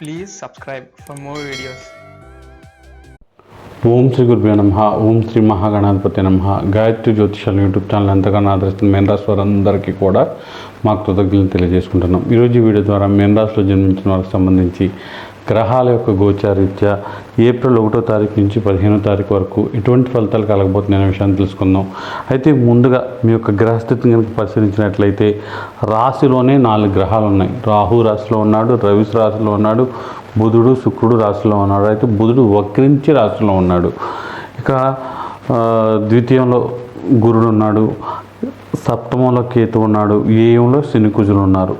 Please subscribe for more videos ఓం శ్రీ గురుభ్యో నమ. ఓం శ్రీ మహాగణాధిపతి నమ. గాయత్రి జ్యోతిషాలు యూట్యూబ్ ఛానల్ ఎంతగానో ఆదరిస్తున్న మేన్ రాశి వారందరికీ కూడా మాకు కృతజ్ఞతలు తెలియజేసుకుంటున్నాం. ఈరోజు వీడియో ద్వారా మేన్ రాశిలో జన్మించిన వారికి సంబంధించి గ్రహాల యొక్క గోచారీత్యా ఏప్రిల్ ఒకటో తారీఖు నుంచి పదిహేనో తారీఖు వరకు ఎటువంటి ఫలితాలు కలగబోతున్నాయనే విషయాన్ని తెలుసుకుందాం. అయితే ముందుగా మీ యొక్క గ్రహస్థితిని కనుక పరిశీలించినట్లయితే రాశిలోనే నాలుగు గ్రహాలు ఉన్నాయి. రాహు రాశిలో ఉన్నాడు రవి రాశిలో ఉన్నాడు బుధుడు శుక్రుడు రాశిలో ఉన్నాడు. అయితే బుధుడు వక్రించి రాశిలో ఉన్నాడు. ఇక ద్వితీయంలో గురుడు ఉన్నాడు సప్తమంలో కేతు ఉన్నాడు ఏయంలో శనికుజులు ఉన్నారు.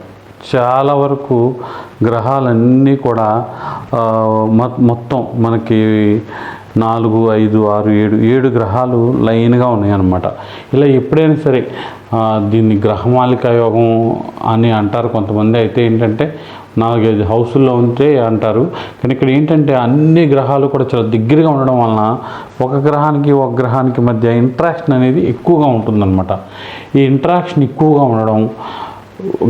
చాలా వరకు గ్రహాలన్నీ కూడా మొ- మొత్తం మనకి నాలుగు ఐదు ఆరు ఏడు ఏడు గ్రహాలు లైన్గా ఉన్నాయన్నమాట. ఇలా ఎప్పుడైనా సరే దీన్ని గ్రహమాలిక యోగం అని అంటారు కొంతమంది. అయితే ఏంటంటే నాలుగైదు హౌసుల్లో ఉంటే అంటారు. కానీ ఇక్కడ ఏంటంటే అన్ని గ్రహాలు కూడా చాలా దగ్గరగా ఉండడం వలన ఒక గ్రహానికి ఒక గ్రహానికి మధ్య ఇంట్రాక్షన్ అనేది ఎక్కువగా ఉంటుందన్నమాట. ఈ ఇంట్రాక్షన్ ఎక్కువగా ఉండడం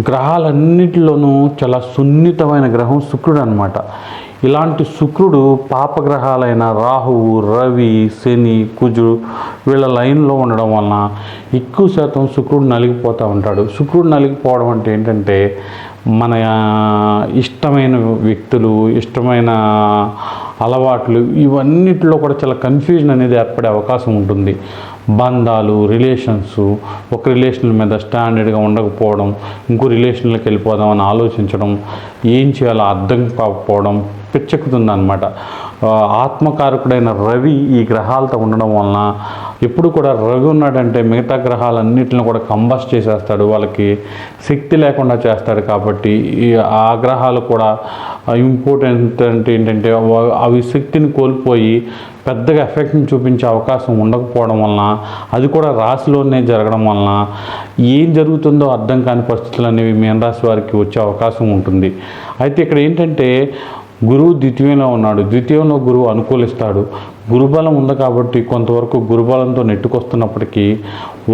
గ్రహాలన్నిటిలోనూ చాలా సున్నితమైన గ్రహం శుక్రుడు అనమాట ఇలాంటి శుక్రుడు పాపగ్రహాలైన రాహువు రవి శని కుజుడు వీళ్ళ లైన్లో ఉండడం వలన ఎక్కువ శాతం శుక్రుడు నలిగిపోతూ ఉంటాడు. శుక్రుడు నలిగిపోవడం అంటే ఏంటంటే మన ఇష్టమైన వ్యక్తులు ఇష్టమైన అలవాట్లు ఇవన్నిటిలో కూడా చాలా కన్ఫ్యూజన్ అనేది ఏర్పడే అవకాశం ఉంటుంది. బంధాలు రిలేషన్స్ ఒక రిలేషన్ మీద స్టాండర్డ్గా ఉండకపోవడం ఇంకో రిలేషన్లోకి వెళ్ళిపోదాం అని ఆలోచించడం ఏం చేయాలో అర్థం కాకపోవడం పిచ్చెక్కుతుంది అనమాట ఆత్మకారకుడైన రవి ఈ గ్రహాలతో ఉండడం వలన ఎప్పుడు కూడా రవి ఉన్నాడంటే మిగతా గ్రహాలన్నింటిని కూడా కంబస్ట్ చేసేస్తాడు వాళ్ళకి శక్తి లేకుండా చేస్తాడు కాబట్టి ఈ ఆ గ్రహాలు కూడా ఇంపార్టెంట్ అంటే ఏంటంటే అవి శక్తిని కోల్పోయి పెద్దగా ఎఫెక్ట్ని చూపించే అవకాశం ఉండకపోవడం వలన అది కూడా రాశిలోనే జరగడం వలన ఏం జరుగుతుందో అర్థం కాని పరిస్థితులు అనేవి మీన రాశి వారికి వచ్చే అవకాశం ఉంటుంది. అయితే ఇక్కడ ఏంటంటే గురువు ద్వితీయంలో ఉన్నాడు. ద్వితీయంలో గురువు అనుకూలిస్తాడు. గురుబలం ఉంది కాబట్టి కొంతవరకు గురుబలంతో నెట్టుకొస్తున్నప్పటికీ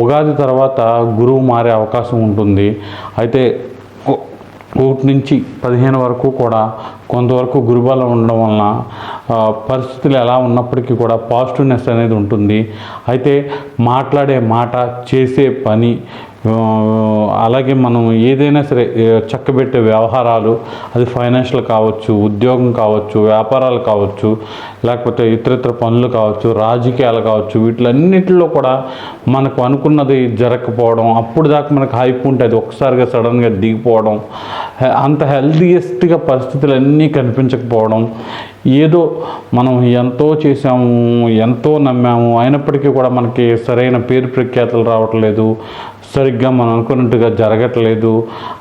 ఉగాది తర్వాత గురువు మారే అవకాశం ఉంటుంది. అయితే ఒకటి నుంచి పదిహేను వరకు కూడా కొంతవరకు గురుబలం ఉండడం వలన పరిస్థితులు ఎలా ఉన్నప్పటికీ కూడా పాజిటివ్నెస్ అనేది ఉంటుంది. అయితే మాట్లాడే మాట చేసే పని అలాగే మనం ఏదైనా సరే చక్కబెట్టే వ్యవహారాలు అది ఫైనాన్షియల్ కావచ్చు ఉద్యోగం కావచ్చు వ్యాపారాలు కావచ్చు లేకపోతే ఇతరితర పనులు కావచ్చు రాజకీయాలు కావచ్చు వీటిలన్నిటిలో కూడా మనకు అనుకున్నది జరగకపోవడం అప్పుడు దాకా మనకు హైప్ ఉంటే అది ఒకసారిగా సడన్గా దిగిపోవడం అంత హెల్దీయెస్ట్గా పరిస్థితులన్నీ కనిపించకపోవడం ఏదో మనం ఎంతో చేసాము ఎంతో నమ్మాము అయినప్పటికీ కూడా మనకి సరైన పేరు ప్రఖ్యాతలు రావట్లేదు సరిగ్గా మనం అనుకున్నట్టుగా జరగట్లేదు.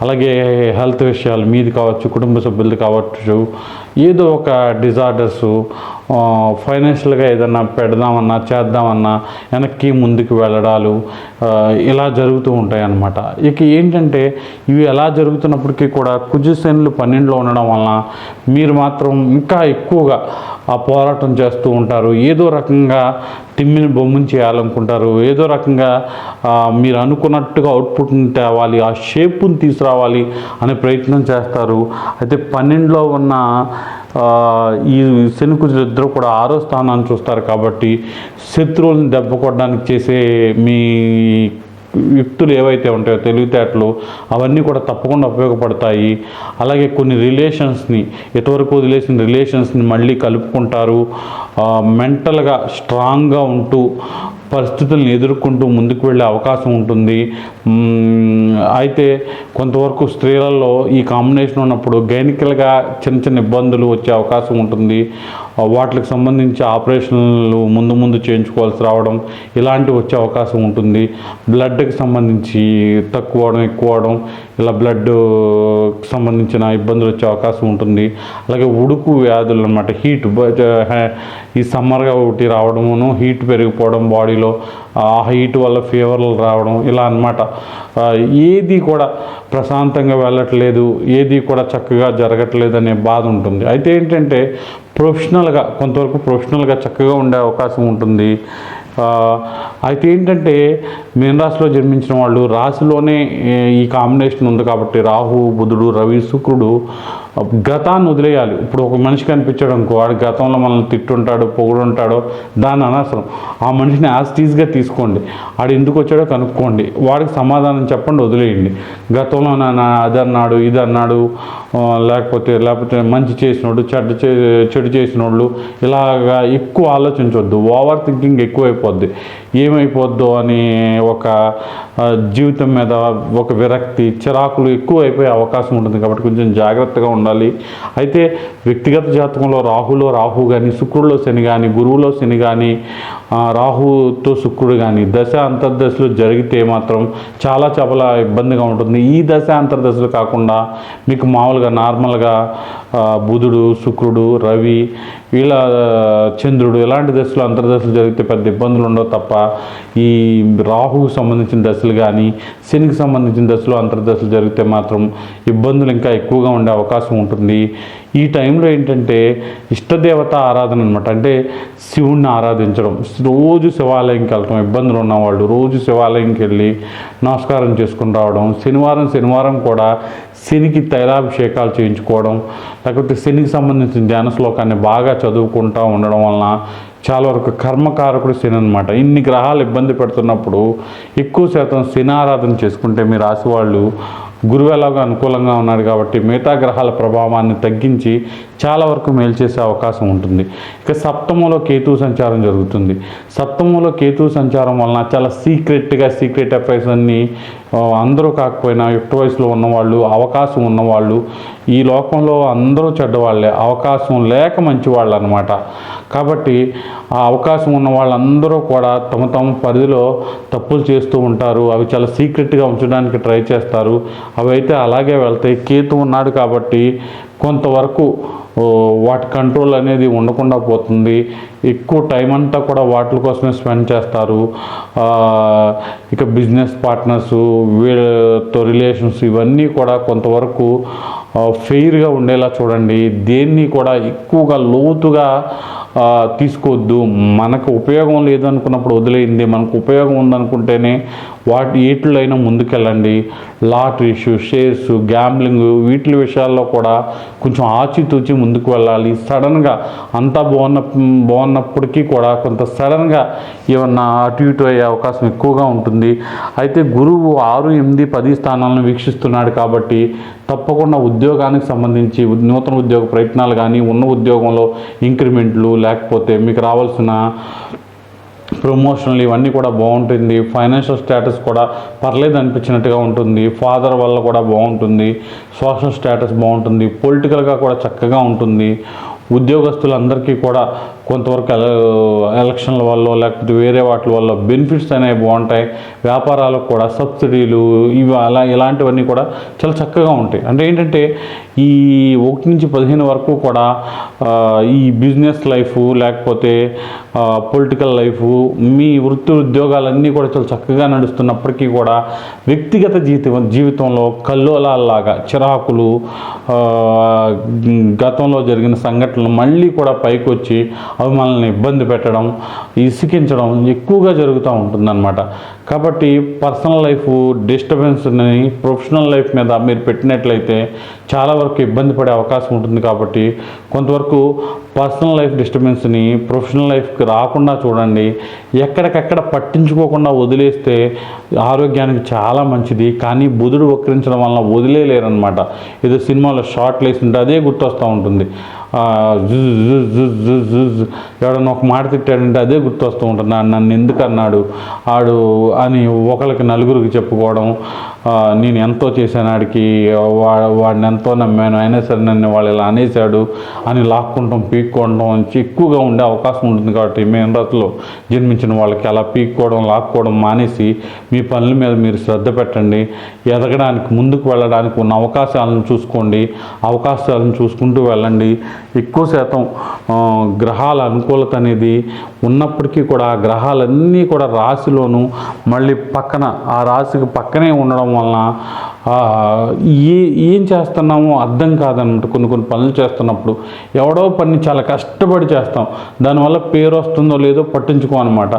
అలాగే హెల్త్ విషయాలు మీది కావచ్చు కుటుంబ సభ్యులది కావచ్చు ఏదో ఒక డిజార్డర్స్ ఫైనాన్షియల్గా ఏదన్నా పెడదామన్నా చేద్దామన్నా వెనక్కి ముందుకు వెళ్ళడాలు ఇలా జరుగుతూ ఉంటాయి అన్నమాట ఇక ఏంటంటే ఇవి ఎలా జరుగుతున్నప్పటికీ కూడా కుజుశనులు పన్నెండులో ఉండడం వలన మీరు మాత్రం ఇంకా ఎక్కువగా ఆ పోరాటం చేస్తూ ఉంటారు. ఏదో రకంగా తిమ్మిని బొమ్మని చేయాలనుకుంటారు. ఏదో రకంగా మీరు అనుకున్నట్టుగా అవుట్పుట్ని తేవాలి ఆ షేప్ని తీసుకురావాలి అనే ప్రయత్నం చేస్తారు. అయితే పన్నెండులో ఉన్న ఈ శనికుజులు ఇద్దరు కూడా ఆరో స్థానాన్ని చూస్తారు కాబట్టి శత్రువులను దెబ్బ కొట్టడానికి చేసే మీ యుక్తులు ఏవైతే ఉంటాయో తెలివితేటలు అవన్నీ కూడా తప్పకుండా ఉపయోగపడతాయి. అలాగే కొన్ని రిలేషన్స్ని ఎటువరకు వదిలేసిన రిలేషన్స్ని మళ్ళీ కలుపుకుంటారు. మెంటల్గా స్ట్రాంగ్గా ఉంటూ పరిస్థితులను ఎదుర్కొంటూ ముందుకు వెళ్ళే అవకాశం ఉంటుంది. అయితే కొంతవరకు స్త్రీలలో ఈ కాంబినేషన్ ఉన్నప్పుడు గైనికల్గా చిన్న చిన్న ఇబ్బందులు వచ్చే అవకాశం ఉంటుంది. వాటికి సంబంధించి ఆపరేషన్లు ముందు ముందు చేయించుకోవాల్సి రావడం ఇలాంటివి వచ్చే అవకాశం ఉంటుంది. బ్లడ్కి సంబంధించి తక్కువ అవడం ఎక్కువ అవడం ఇలా బ్లడ్ సంబంధించిన ఇబ్బందులు వచ్చే అవకాశం ఉంటుంది. అలాగే ఉడుకు వ్యాధులు అనమాట హీట్ ఈ సమ్మర్గా ఒకటి రావడమును హీట్ పెరిగిపోవడం బాడీలో ఆ హీట్ వల్ల ఫీవర్లు రావడం ఇలా అన్నమాట. ఏది కూడా ప్రశాంతంగా వెళ్ళట్లేదు ఏది కూడా చక్కగా జరగట్లేదు అనే బాధ ఉంటుంది. అయితే ఏంటంటే ప్రొఫెషనల్గా కొంతవరకు ప్రొఫెషనల్గా చక్కగా ఉండే అవకాశం ఉంటుంది. అయితే ఏంటంటే మీన రాశిలో జన్మించిన వాళ్ళు రాశిలోనే ఈ కాంబినేషన్ ఉంది కాబట్టి రాహు బుధుడు రవి శుక్రుడు గతాన్ని వదిలేయాలి. ఇప్పుడు ఒక మనిషి కనిపించాడు అనుకో వాడు గతంలో మనల్ని తిట్టుంటాడు పొగుడుంటాడో దాని అనవసరం. ఆ మనిషిని యాస్టీస్గా తీసుకోండి. వాడు ఎందుకు వచ్చాడో కనుక్కోండి. వాడికి సమాధానం చెప్పండి వదిలేయండి. గతంలో నా అది అన్నాడు ఇది అన్నాడు లేకపోతే లేకపోతే మంచి చేసినోడు చెడ్డ చే చెడు చేసినోళ్ళు ఇలాగా ఎక్కువ ఆలోచించవద్దు ఓవర్ థింకింగ్ ఎక్కువైపోద్ది. ఏమైపోద్దో అని ఒక జీవితం మీద ఒక విరక్తి చిరాకులు ఎక్కువ అయిపోయే అవకాశం ఉంటుంది. కాబట్టి కొంచెం జాగ్రత్తగా ఉండాలి. ఉండాలి. అయితే వ్యక్తిగత జాతకంలో రాహులో రాహు కానీ శుక్రుడిలో శని కానీ గురువులో శని కానీ రాహుతో శుక్రుడు కానీ దశ అంతర్దశలు జరిగితే మాత్రం చాలా చాలా ఇబ్బందిగా ఉంటుంది. ఈ దశ అంతర్దశలు కాకుండా మీకు మామూలుగా నార్మల్గా బుధుడు శుక్రుడు రవి వీళ్ళ చంద్రుడు ఇలాంటి దశలు అంతర్దశలు జరిగితే పెద్ద ఇబ్బందులు ఉండవు తప్ప ఈ రాహుకు సంబంధించిన దశలు కానీ శనికి సంబంధించిన దశలు అంతర్దశలు జరిగితే మాత్రం ఇబ్బందులు ఇంకా ఎక్కువగా ఉండే అవకాశం ఉంటుంది. ఈ టైంలో ఏంటంటే ఇష్టదేవత ఆరాధన అనమాట అంటే శివుణ్ణి ఆరాధించడం. రోజు శివాలయంకి వెళ్ళటం ఇబ్బందులు ఉన్నవాళ్ళు రోజు శివాలయంకి వెళ్ళి నమస్కారం చేసుకుని రావడం. శనివారం శనివారం కూడా శనికి తైలాభిషేకాలు చేయించుకోవడం. లేకపోతే శనికి సంబంధించిన ధ్యాన శ్లోకాన్ని బాగా చదువుకుంటూ ఉండడం వలన చాలా వరకు కర్మకారకుడు శని అనమాట ఇన్ని గ్రహాలు ఇబ్బంది పెడుతున్నప్పుడు ఎక్కువ శాతం శని ఆరాధన చేసుకుంటే మీ రాశి వాళ్ళు గురువు ఎలాగో అనుకూలంగా ఉన్నాడు కాబట్టి మిగతా గ్రహాల ప్రభావాన్ని తగ్గించి చాలా వరకు మేలు చేసే అవకాశం ఉంటుంది. ఇక సప్తమంలో కేతు సంచారం జరుగుతుంది. సప్తమంలో కేతు సంచారం వలన చాలా సీక్రెట్గా సీక్రెట్ అఫైర్స్ అన్నీ అందరూ కాకపోయినా యుక్త వయసులో ఉన్నవాళ్ళు అవకాశం ఉన్నవాళ్ళు ఈ లోకంలో అందరూ చెడ్డవాళ్ళే. అవకాశం లేక మంచివాళ్ళు అనమాట కాబట్టి ఆ అవకాశం ఉన్న వాళ్ళందరూ కూడా తమ తమ పరిధిలో తప్పులు చేస్తూ ఉంటారు. అవి చాలా సీక్రెట్గా ఉంచడానికి ట్రై చేస్తారు. అవి అయితే అలాగే వెళ్తాయి. కేతు ఉన్నాడు కాబట్టి కొంతవరకు వాటి కంట్రోల్ అనేది ఉండకుండా పోతుంది. ఎక్కువ టైం అంతా కూడా వాటి కోసమే స్పెండ్ చేస్తారు. ఇక బిజినెస్ పార్ట్నర్స్ వీళ్ళతో రిలేషన్స్ ఇవన్నీ కూడా కొంతవరకు ఫెయిర్గా ఉండేలా చూడండి. దేన్ని కూడా ఎక్కువగా లోతుగా తీసుకోవద్దు. మనకు ఉపయోగం లేదనుకున్నప్పుడు వదిలేయండి. మనకు ఉపయోగం ఉందనుకుంటేనే వాటి వీటిలో ముందుకెళ్ళండి. లాటరీస్ షేర్స్ గ్యాంబ్లింగ్ వీటి విషయాల్లో కూడా కొంచెం ఆచితూచి ముందుకు వెళ్ళాలి. సడన్గా అంతా బాగున్న ఉన్నప్పటికీ కూడా కొంత సడన్గా ఏమన్నా అటు ఇటు అయ్యే అవకాశం ఎక్కువగా ఉంటుంది. అయితే గురువు ఆరు ఎనిమిది పది స్థానాలను వీక్షిస్తున్నాడు కాబట్టి తప్పకుండా ఉద్యోగానికి సంబంధించి నూతన ఉద్యోగ ప్రయత్నాలు కానీ ఉన్న ఉద్యోగంలో ఇంక్రిమెంట్లు లేకపోతే మీకు రావాల్సిన ప్రమోషన్లు ఇవన్నీ కూడా బాగుంటుంది. ఫైనాన్షియల్ స్టేటస్ కూడా పర్లేదు అనిపించినట్టుగా ఉంటుంది. ఫాదర్ వల్ల కూడా బాగుంటుంది. సోషల్ స్టేటస్ బాగుంటుంది. పొలిటికల్గా కూడా చక్కగా ఉంటుంది. ఉద్యోగస్తులందరికీ కూడా కొంతవరకు ఎలక్షన్ల వల్ల లేకపోతే వేరే వాటి వల్ల బెనిఫిట్స్ అనేవి బాగుంటాయి. వ్యాపారాలకు కూడా సబ్సిడీలు ఇవి అలా ఇలాంటివన్నీ కూడా చాలా చక్కగా ఉంటాయి. అంటే ఏంటంటే ఈ ఒకటి నుంచి పదిహేను వరకు కూడా ఈ బిజినెస్ లైఫ్ లేకపోతే పొలిటికల్ లైఫ్ మీ వృత్తి ఉద్యోగాలన్నీ కూడా చాలా చక్కగా నడుస్తున్నప్పటికీ కూడా వ్యక్తిగత జీవితం జీవితంలో కల్లోలాల్లాగా చిరాకులు గతంలో జరిగిన సంఘటనలు మళ్ళీ కూడా పైకి వచ్చి అవి మనల్ని ఇబ్బంది పెట్టడం ఇసికించడం ఎక్కువగా జరుగుతూ ఉంటుందన్నమాట. కాబట్టి పర్సనల్ లైఫ్ డిస్టర్బెన్స్ని ప్రొఫెషనల్ లైఫ్ మీద మీరు పెట్టినట్లయితే చాలా వరకు ఇబ్బంది పడే అవకాశం ఉంటుంది కాబట్టి కొంతవరకు పర్సనల్ లైఫ్ డిస్టర్బెన్స్ని ప్రొఫెషనల్ లైఫ్కి రాకుండా చూడండి. ఎక్కడికక్కడ పట్టించుకోకుండా వదిలేస్తే ఆరోగ్యానికి చాలా మంచిది. కానీ బుధుడు వక్రించడం వలన వదిలేయలేరనమాట ఏదో సినిమాలో షార్ట్లు వేసింటే అదే గుర్తొస్తూ ఉంటుంది. ఎవడన్నా ఒక మాట తిట్టాడంటే అదే గుర్తొస్తూ ఉంటుంది. నన్ను ఎందుకు అన్నాడు? ఆడు అని ఒకరికి నలుగురికి చెప్పుకోవడం నేను ఎంతో చేశాను ఆడికి వా వాడిని ఎంతో నమ్మాను అయినా సరే నన్ను వాళ్ళు ఇలా అనేసాడు అని లాక్కుంటాం పీక్కోవడం ఎక్కువగా ఉండే అవకాశం ఉంటుంది కాబట్టి మేము ఇంద్రతలో జన్మించిన వాళ్ళకి అలా పీక్కోవడం లాక్కోవడం మానేసి మీ పనుల మీద మీరు శ్రద్ధ పెట్టండి. ఎదగడానికి ముందుకు వెళ్ళడానికి ఉన్న అవకాశాలను చూసుకోండి. అవకాశాలను చూసుకుంటూ వెళ్ళండి. ఎక్కువ శాతం గ్రహాల అనుకూలత అనేది ఉన్నప్పటికీ కూడా ఆ గ్రహాలన్నీ కూడా రాశిలోను మళ్ళీ పక్కన ఆ రాశికి పక్కనే ఉండడం వలన ఏ ఏం చేస్తున్నామో అర్థం కాదన్నమాట కొన్ని కొన్ని పనులు చేస్తున్నప్పుడు ఎవడో పని చాలా కష్టపడి చేస్తాం. దానివల్ల పేరు వస్తుందో లేదో పట్టించుకో అనమాట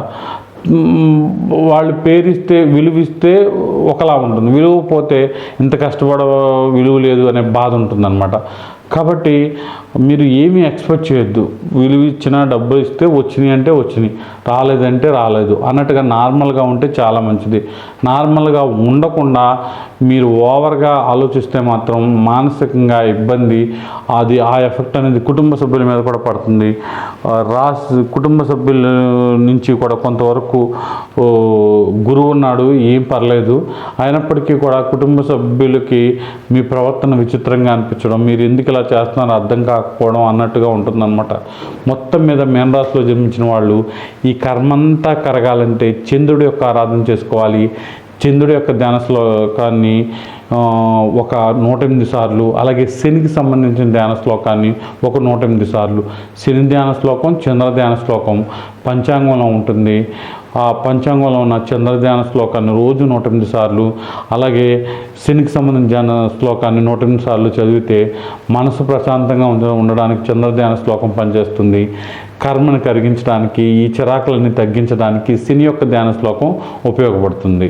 వాళ్ళు పేరిస్తే విలువిస్తే ఒకలా ఉంటుంది. విలువ పోతే ఇంత కష్టపడ విలువ లేదు అనే బాధ ఉంటుందన్నమాట. కాబట్టి మీరు ఏమీ ఎక్స్పెక్ట్ చేయొద్దు. విలువ ఇచ్చిన డబ్బులు ఇస్తే వచ్చినాయి అంటే వచ్చినాయి. రాలేదంటే రాలేదు. అన్నట్టుగా నార్మల్గా ఉంటే చాలా మంచిది. నార్మల్గా ఉండకుండా మీరు ఓవర్గా ఆలోచిస్తే మాత్రం మానసికంగా ఇబ్బంది అది ఆ ఎఫెక్ట్ అనేది కుటుంబ సభ్యుల మీద కూడా పడుతుంది. రాస్ కుటుంబ సభ్యుల నుంచి కూడా కొంతవరకు గురువు ఉన్నాడు ఏం పర్లేదు. అయినప్పటికీ కూడా కుటుంబ సభ్యులకి మీ ప్రవర్తన విచిత్రంగా అనిపించడం మీరు ఎందుకు ఇలా చేస్తున్నారో అర్థం కాకపోవడం అన్నట్టుగా ఉంటుందన్నమాట. మొత్తం మీద మేనరాశిలో జన్మించిన వాళ్ళు ఈ కర్మంతా కరగాలంటే చంద్రుడి యొక్క ఆరాధన చేసుకోవాలి. చంద్రుడి యొక్క ధ్యాన శ్లోకాన్ని ఒక నూట ఎనిమిది సార్లు అలాగే శనికి సంబంధించిన ధ్యాన శ్లోకాన్ని ఒక నూట ఎనిమిది సార్లు. శని ధ్యాన శ్లోకం చంద్ర ధ్యాన శ్లోకం పంచాంగంలో ఉంటుంది. ఆ పంచాంగంలో ఉన్న చంద్ర ధ్యాన శ్లోకాన్ని రోజు నూట ఎనిమిది సార్లు అలాగే శనికి సంబంధించిన ధ్యాన శ్లోకాన్ని నూట ఎనిమిది సార్లు చదివితే మనసు ప్రశాంతంగా ఉండడానికి చంద్ర ధ్యాన శ్లోకం పనిచేస్తుంది. కర్మను కరిగించడానికి ఈ చిరాకులన్నీ తగ్గించడానికి శని యొక్క ధ్యాన శ్లోకం ఉపయోగపడుతుంది.